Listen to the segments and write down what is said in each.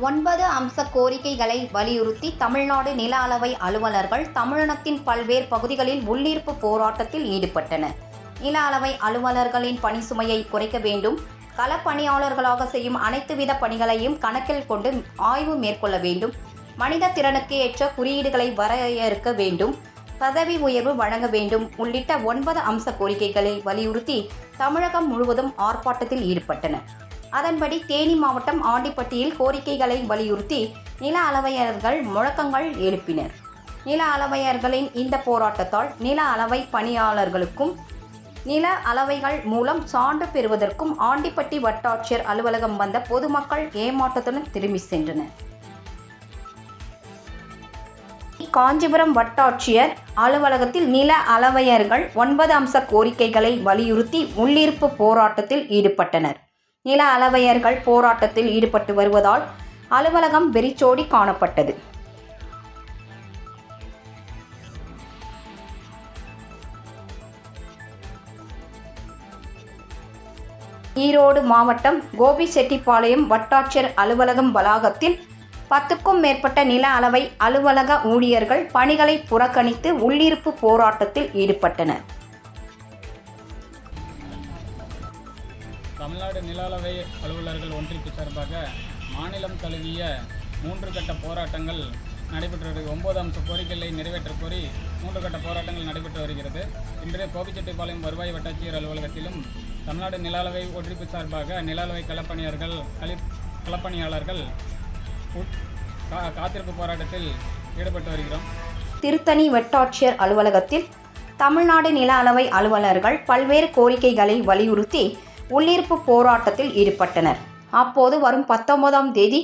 ஒன்பது அம்ச கோரிக்கைகளை வலியுறுத்தி தமிழ்நாடு நில அளவை அலுவலர்கள் தமிழகத்தின் பல்வேறு பகுதிகளில் உள்ளீர்ப்பு போராட்டத்தில் ஈடுபட்டனர். நில அளவை அலுவலர்களின் பணி சுமையை குறைக்க வேண்டும். களப்பணியாளர்களாக செய்யும் அனைத்து வித பணிகளையும் கணக்கில் கொண்டு ஆய்வு மேற்கொள்ள வேண்டும். மனித திறனுக்கு ஏற்ற குறியீடுகளை வரையறுக்க வேண்டும். பதவி உயர்வு வழங்க வேண்டும். உள்ளிட்ட ஒன்பது அம்ச கோரிக்கைகளை வலியுறுத்தி தமிழகம் முழுவதும் ஆர்ப்பாட்டத்தில் ஈடுபட்டனர். அதன்படி தேனி மாவட்டம் ஆண்டிப்பட்டியில் கோரிக்கைகளை வலியுறுத்தி நில அளவையர்கள் முழக்கங்கள் எழுப்பினர். நில அளவையர்களின் இந்த போராட்டத்தால் நில அளவை பணியாளர்களுக்கும் நில அளவைகள் மூலம் சான்று பெறுவதற்கும் ஆண்டிப்பட்டி வட்டாட்சியர் அலுவலகம் வந்த பொதுமக்கள் ஏமாற்றத்துடன் திரும்பி சென்றனர். காஞ்சிபுரம் வட்டாட்சியர் அலுவலகத்தில் நில அளவையர்கள் ஒன்பது அம்ச கோரிக்கைகளை வலியுறுத்தி உள்ளிருப்பு போராட்டத்தில் ஈடுபட்டனர். நில அளவையர்கள் போராட்டத்தில் ஈடுபட்டு வருவதால் அலுவலகம் வெறிச்சோடி காணப்பட்டது. ஈரோடு மாவட்டம் கோபிச்செட்டிப்பாளையம் வட்டாட்சியர் அலுவலகம் வளாகத்தில் பத்துக்கும் மேற்பட்ட நில அளவை அலுவலக ஊழியர்கள் பணிகளை புறக்கணித்து உள்ளிருப்பு போராட்டத்தில் ஈடுபட்டனர். தமிழ்நாடு நிலாளவை அலுவலர்கள் ஒன்றிப்பு சார்பாக மாநிலம் தழுவிய மூன்று கட்ட போராட்டங்கள் நடைபெற்று வருகிறது ஒன்பது அம்ச கோரிக்கைகளை நிறைவேற்ற கோரி மூன்று கட்ட போராட்டங்கள் நடைபெற்று வருகிறது. இன்றைய கோபிச்செட்டிப்பாளையம் வருவாய் வட்டாட்சியர் அலுவலகத்திலும் தமிழ்நாடு நிலாளவை ஒன்றிப்பு சார்பாக நில அளவை களப்பணியாளர்கள் களி களப்பணியாளர்கள் காத்திருப்பு போராட்டத்தில் ஈடுபட்டு வருகிறோம். திருத்தணி வட்டாட்சியர் அலுவலகத்தில் தமிழ்நாடு நில அளவை அலுவலர்கள் பல்வேறு கோரிக்கைகளை வலியுறுத்தி உள்ளிருப்பு போராட்டத்தில் ஈடுபட்டனர். அப்போது வரும் பத்தொன்பதாம் தேதி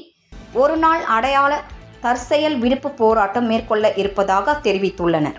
ஒரு நாள் அடையாள தற்செயல் விடுப்பு போராட்டம் மேற்கொள்ள இருப்பதாக தெரிவித்துள்ளனர்.